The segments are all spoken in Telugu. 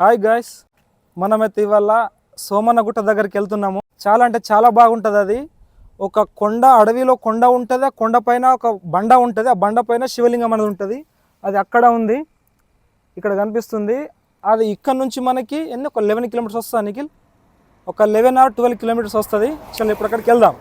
హాయ్ గాయ్స్ మనమైతే ఇవాళ సోమన్నగుట్ట దగ్గరికి వెళ్తున్నాము. చాలా అంటే చాలా బాగుంటుంది అది. ఒక కొండ అడవిలో కొండ ఉంటుంది ఆ కొండ పైన ఒక బండ ఉంటుంది ఆ బండ పైన శివలింగం అనేది ఉంటుంది. అది అక్కడ ఉంది. ఇక్కడ కనిపిస్తుంది. అది ఇక్కడ నుంచి మనకి ఎన్ని? ఒక లెవెన్ కిలోమీటర్స్ వస్తుంది నిఖిల్ ఒక లెవెన్ ఆర్ ట్వెల్వ్ కిలోమీటర్స్ వస్తుంది. చలో ఇప్పుడు అక్కడికి వెళ్దాం.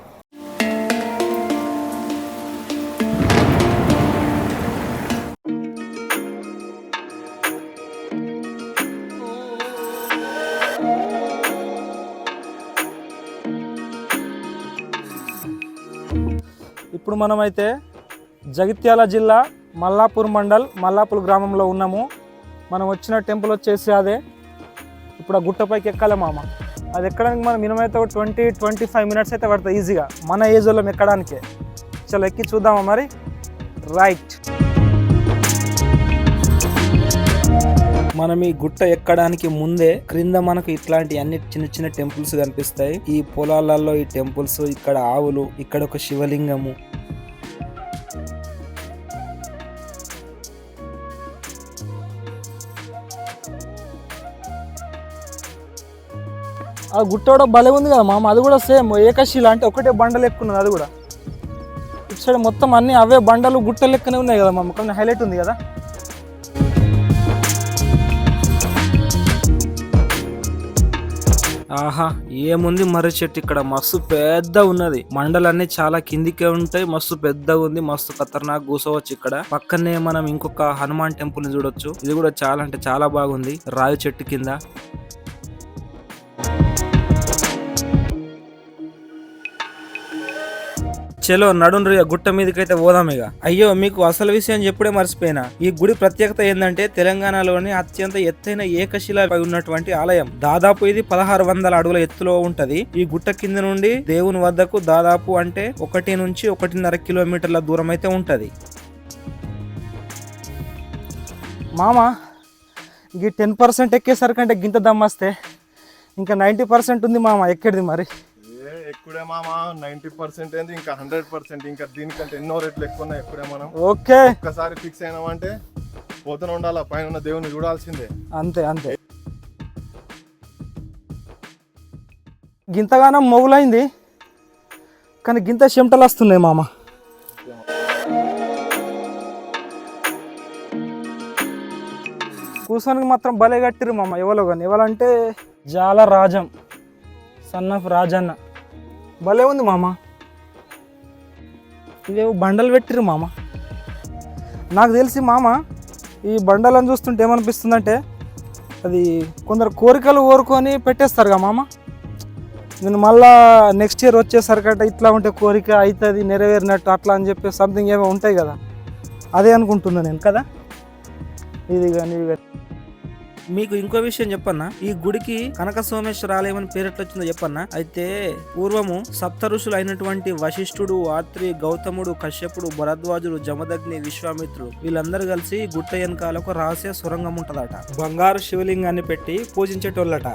ఇప్పుడు మనమైతే జగిత్యాల జిల్లా మల్లాపూర్ మండల్ మల్లాపూర్ గ్రామంలో ఉన్నాము. మనం వచ్చిన టెంపుల్ వచ్చేసి అదే. ఇప్పుడు ఆ గుట్టపైకి ఎక్కాలి మామ. అది ఎక్కడానికి మనం మినిమం అయితే ఒక ట్వంటీ ట్వంటీ ఫైవ్ మినిట్స్ అయితే పడుతుంది ఈజీగా. మన ఏజ్ వాళ్ళం ఎక్కడానికే. చలో ఎక్కి చూద్దామా మరి? రైట్. మనం ఈ గుట్ట ఎక్కడానికి ముందే క్రింద మనకు ఇట్లాంటి అన్ని చిన్న చిన్న టెంపుల్స్ కనిపిస్తాయి. ఈ పొలాలలో ఈ టెంపుల్స్ ఇక్కడ ఆవులు ఇక్కడ ఒక శివలింగము. ఆ గుట్ట కూడా భలే ఉంది కదా మామ అది కూడా సేమ్. ఏకశిల అంటే ఒకటే బండలు ఎక్కున్నది అది కూడా. ఇటు సైడ్ మొత్తం అన్ని అవే బండలు గుట్ట లెక్కనే ఉన్నాయి కదా మామ కొంచెం హైలైట్ ఉంది కదా. ఆహా ఏముంది మర్రి చెట్టు ఇక్కడ? మస్తు పెద్ద ఉన్నది. మండలన్నీ చాలా కిందికే ఉంటాయి. మస్తు పెద్దగా ఉంది. మస్తు ఖతర్నాక్ కూసవచ్చు ఇక్కడ. పక్కనే మనం ఇంకొక హనుమాన్ టెంపుల్ని చూడొచ్చు. ఇది కూడా చాలా అంటే చాలా బాగుంది. రావి చెట్టు కింద. చలో నడుండ్రి గుట్ట మీదకైతే పోదాం ఇక. అయ్యో మీకు అసలు విషయం చెప్పుడే మర్చిపోయినా. ఈ గుడి ప్రత్యేకత ఏంటంటే తెలంగాణలోని అత్యంత ఎత్తైన ఏకశిలపై ఉన్నటువంటి ఆలయం. దాదాపు ఇది పదహారు వందల అడుగుల ఎత్తులో ఉంటది. ఈ గుట్ట కింద నుండి దేవుని వద్దకు దాదాపు అంటే ఒకటి నుంచి ఒకటిన్నర కిలోమీటర్ల దూరం అయితే ఉంటది. మామ ఈ టెన్ పర్సెంట్ ఎక్కేసరికంటే గింత దమ్మస్తే. ఇంకా నైంటీ పర్సెంట్ ఉంది మామ ఎక్కడిది మరి? ఏ ఎక్కుడే మామ నైన్టీ పర్సెంట్ ఏంది ఇంకా హండ్రెడ్ పర్సెంట్ ఇంకా దీనికంటే ఎన్నో రేట్లు ఎక్కువ ఉన్నాయి ఎక్కుడే మనం. ఓకే. ఒక్కసారి ఫిక్స్ అయినామంటే పోతూనే ఉండాలా పైన ఉన్న దేవుని చూడాల్సిందే. అంతే అంతే. గింతగానం మొగులైంది కానీ గింత చెమటలు వస్తున్నాయి మామ. కూర్చోనికి మాత్రం భలే కట్టిరు మామ ఎవరో కానీ. ఎవరంటే జాల రాజం సన్ ఆఫ్ రాజన్న. భలే ఉంది మామ. ఇవేవో బండలు పెట్టిరు మామ. నాకు తెలిసి మామ ఈ బండలను చూస్తుంటే ఏమనిపిస్తుందంటే అది కొందరు కోరికలు కోరుకొని పెట్టేస్తారు కదా మామ. నేను మళ్ళా నెక్స్ట్ ఇయర్ వచ్చేసరికట ఇట్లా ఉంటే కోరిక అవుతుంది నెరవేరినట్టు అట్లా అని చెప్పి సంథింగ్ ఏమో ఉంటాయి కదా. అదే అనుకుంటున్నా నేను కదా. ఇది కానీ ఇది కానీ. మీకు ఇంకో విషయం చెప్పన్నా. ఈ గుడికి కనక సోమేశ్వర ఆలయం అని పేరు వచ్చిందో చెప్పన్నా. అయితే పూర్వము సప్త ఋషులు అయినటువంటి వశిష్ఠుడు ఆత్రి గౌతముడు కశ్యపుడు భరద్వాజుడు జమదగ్ని విశ్వామిత్రుడు వీళ్ళందరూ కలిసి గుట్ట వెనకాల ఒక రహస్య సొరంగం ఉంటదట. బంగారు శివలింగాన్ని పెట్టి పూజించేటోళ్ళట.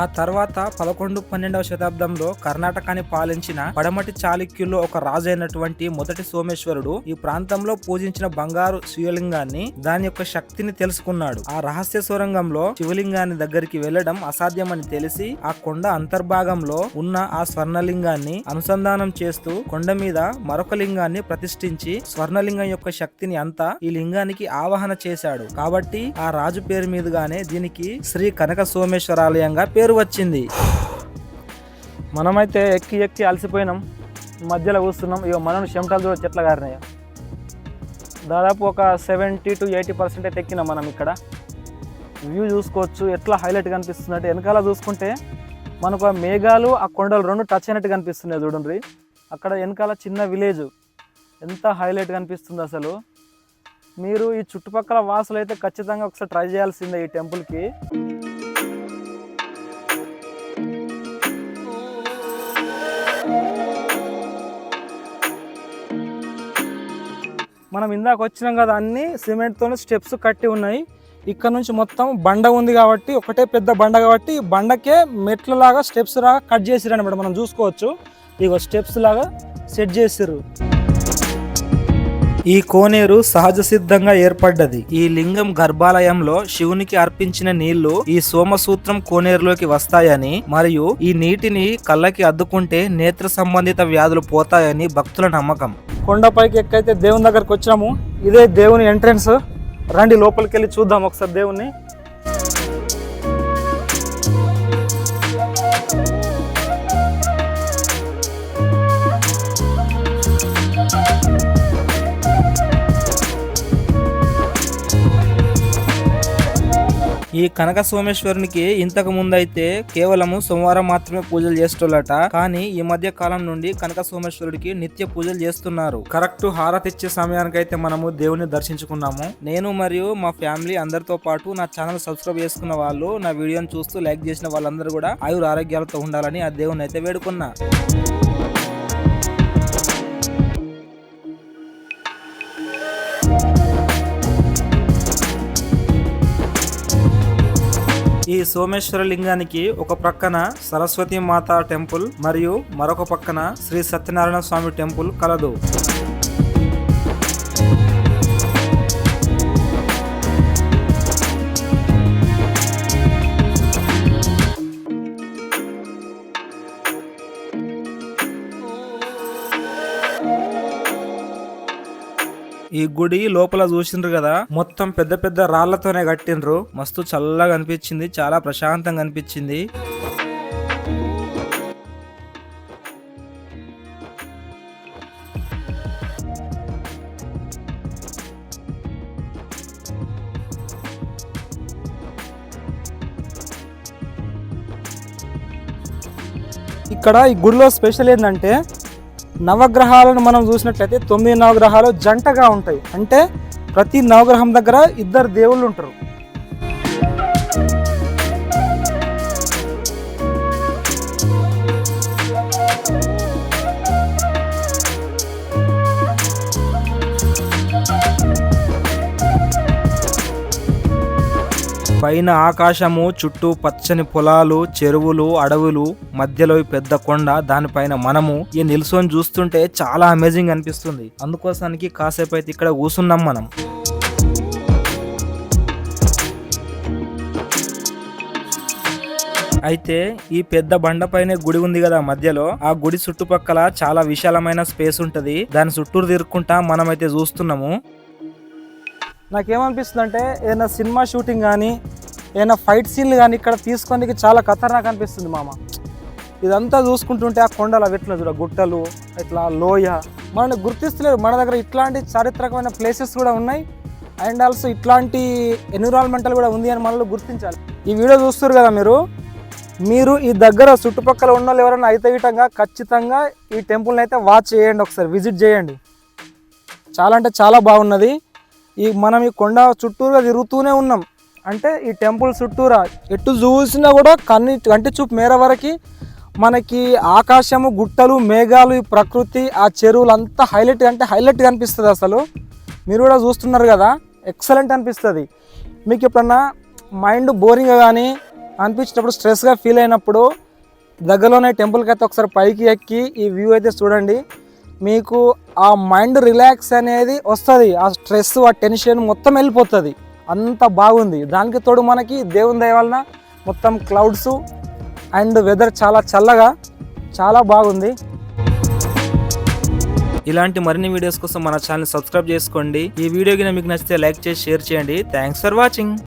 ఆ తర్వాత పదకొండు పన్నెండవ శతాబ్దంలో కర్ణాటకాన్ని పాలించిన పడమటి చాళుక్యుల్లో ఒక రాజు అయినటువంటి మొదటి సోమేశ్వరుడు ఈ ప్రాంతంలో పూజించిన బంగారు శివలింగాన్ని దాని యొక్క శక్తిని తెలుసుకున్నాడు. ఆ రహస్య సొరంగంలో శివలింగాన్ని దగ్గరికి వెళ్ళడం అసాధ్యమని తెలిసి ఆ కొండ అంతర్భాగంలో ఉన్న ఆ స్వర్ణలింగాన్ని అనుసంధానం చేస్తూ కొండ మీద మరొక లింగాన్ని ప్రతిష్ఠించి స్వర్ణలింగం యొక్క శక్తిని అంతా ఈ లింగానికి ఆవాహన చేశాడు. కాబట్టి ఆ రాజు పేరు మీదుగానే దీనికి శ్రీ కనక సోమేశ్వరాలయంగా పేరు పేరు వచ్చింది. మనమైతే ఎక్కి ఎక్కి అలసిపోయినాం. మధ్యలో కూస్తున్నాం ఇక మనం చెమటలు చూడ చెట్ల గారినాయి. దాదాపు ఒక సెవెంటీ టు ఎయిటీ పర్సెంట్ అయితే ఎక్కినాం మనం ఇక్కడ. వ్యూ చూసుకోవచ్చు. ఎట్లా హైలైట్ కనిపిస్తుంది అంటే వెనకాల చూసుకుంటే మనకు ఆ మేఘాలు ఆ కొండలు రెండు టచ్ అయినట్టు కనిపిస్తున్నాయి చూడండి. అక్కడ వెనకాల చిన్న విలేజ్. ఎంత హైలైట్ కనిపిస్తుంది అసలు. మీరు ఈ చుట్టుపక్కల వాసులు అయితే ఖచ్చితంగా ఒకసారి ట్రై చేయాల్సిందే ఈ టెంపుల్కి. మనం ఇందాక వచ్చినాం కదా అన్ని సిమెంట్తో స్టెప్స్ కట్టి ఉన్నాయి. ఇక్కడ నుంచి మొత్తం బండ ఉంది కాబట్టి ఒకటే పెద్ద బండ కాబట్టి ఈ బండకే మెట్ల లాగా స్టెప్స్ లాగా కట్ చేసిరు అనమాట మనం చూసుకోవచ్చు. ఇగో స్టెప్స్ లాగా సెట్ చేసిర్రు. ఈ కోనేరు సహజ సిద్ధంగా ఏర్పడ్డది. ఈ లింగం గర్భాలయంలో శివునికి అర్పించిన నీళ్ళు ఈ సోమసూత్రం కోనేరులోకి వస్తాయని మరియు ఈ నీటిని కళ్ళకి అద్దుకుంటే నేత్ర సంబంధిత వ్యాధులు పోతాయని భక్తుల నమ్మకం. కొండపైకి ఎక్కైతే దేవుని దగ్గరకు వచ్చినాము ఇదే దేవుని ఎంట్రన్స్. రండి లోపలికి వెళ్ళి చూద్దాం ఒకసారి దేవుణ్ణి. ఈ కనక సోమేశ్వరునికి ఇంతకు ముందైతే కేవలము సోమవారం మాత్రమే పూజలు చేస్తుండట కానీ ఈ మధ్య కాలం నుండి కనక సోమేశ్వరుడికి నిత్య పూజలు చేస్తున్నారు. కరెక్ట్ హారతి ఇచ్చే సమయానికి అయితే మనము దేవుని దర్శించుకున్నాము. నేను మరియు మా ఫ్యామిలీ అందరితో పాటు నా ఛానల్ సబ్స్క్రైబ్ చేసుకున్న వాళ్ళు నా వీడియోని చూస్తూ లైక్ చేసిన వాళ్ళందరూ కూడా ఆయుర ఆరోగ్యాలతో ఉండాలని ఆ దేవుని అయితే వేడుకున్నా. సోమేశ్వర లింగానికి ఒక ప్రక్కన సరస్వతి మాత టెంపుల్ మరియు మరొక పక్కన శ్రీ సత్యనారాయణ స్వామి టెంపుల్ కలదు. ఈ గుడి లోపల చూసిండ్రు కదా మొత్తం పెద్ద పెద్ద రాళ్ళతోనే కట్టిండ్రు. మస్తు చల్లగా అనిపించింది చాలా ప్రశాంతంగా అనిపించింది. ఇక్కడ ఈ గుడిలో స్పెషల్ ఏంటంటే నవగ్రహాలను మనం చూసినట్లయితే తొమ్మిది నవగ్రహాలు జంటగా ఉంటాయి. అంటే ప్రతి నవగ్రహం దగ్గర ఇద్దరు దేవుళ్ళు ఉంటారు. పైన ఆకాశము చుట్టూ పచ్చని పొలాలు చెరువులు అడవులు మధ్యలో పెద్ద కొండ దానిపైన మనము. ఈ నిల్సొని చూస్తుంటే చాలా అమేజింగ్ అనిపిస్తుంది. అందుకోసానికి కాసేపు అయితే ఇక్కడ కూసున్నాం మనం. అయితే ఈ పెద్ద బండపైనే గుడి ఉంది కదా మధ్యలో. ఆ గుడి చుట్టుపక్కల చాలా విశాలమైన స్పేస్ ఉంటది. దాని చుట్టూరు తిరుక్కుంటా మనమైతే చూస్తున్నాము. నాకేమనిపిస్తుంది అంటే ఏదైనా సినిమా షూటింగ్ కానీ ఏదైనా ఫైట్ సీన్లు కానీ ఇక్కడ తీసుకోనికి చాలా ఖతర్నాక్ అనిపిస్తుంది మామ. ఇదంతా చూసుకుంటుంటే ఆ కొండలు అవి ఎట్లా చూడ గుట్టలు ఇట్లా లోయ. మనల్ని గుర్తిస్తలేరు. మన దగ్గర ఇట్లాంటి చారిత్రకమైన ప్లేసెస్ కూడా ఉన్నాయి. అండ్ ఆల్సో ఇట్లాంటి ఎన్విరాన్మెంటల్ కూడా ఉంది అని మనల్ని గుర్తించాలి. ఈ వీడియో చూస్తారు కదా మీరు? మీరు ఈ దగ్గర చుట్టుపక్కల ఉన్న వాళ్ళు ఎవరైనా అయితే ఇటంగా ఖచ్చితంగా ఈ టెంపుల్ని అయితే వాచ్ చేయండి ఒకసారి విజిట్ చేయండి. చాలా అంటే చాలా బాగున్నది. ఈ మనం ఈ కొండ చుట్టూరుగా తిరుగుతూనే ఉన్నాం. అంటే ఈ టెంపుల్ చుట్టూరా ఎటు చూసినా కూడా కన్ని కంటి చూపు మేర వరకు మనకి ఆకాశము గుట్టలు మేఘాలు ఈ ప్రకృతి ఆ చెరువులు అంతా హైలైట్ అంటే హైలైట్ అనిపిస్తుంది అసలు. మీరు కూడా చూస్తున్నారు కదా ఎక్సలెంట్ అనిపిస్తుంది. మీకు ఎప్పుడన్నా మైండ్ బోరింగ్ కానీ అనిపించేటప్పుడు స్ట్రెస్గా ఫీల్ అయినప్పుడు దగ్గరలోనే టెంపుల్కి అయితే ఒకసారి పైకి ఎక్కి ఈ వ్యూ అయితే చూడండి. మీకు ఆ మైండ్ రిలాక్స్ అనేది వస్తుంది. ఆ స్ట్రెస్ ఆ టెన్షన్ మొత్తం వెళ్ళిపోతుంది. అంత బాగుంది. దానికి తోడు మనకి దేవుని దయ వలన మొత్తం క్లౌడ్స్ అండ్ వెదర్ చాలా చల్లగా చాలా బాగుంది. ఇలాంటి మరిన్ని వీడియోస్ కోసం మన ఛానల్ సబ్స్క్రైబ్ చేసుకోండి. ఈ వీడియో కింద మీకు నచ్చితే లైక్ చేసి షేర్ చేయండి. Thanks for watching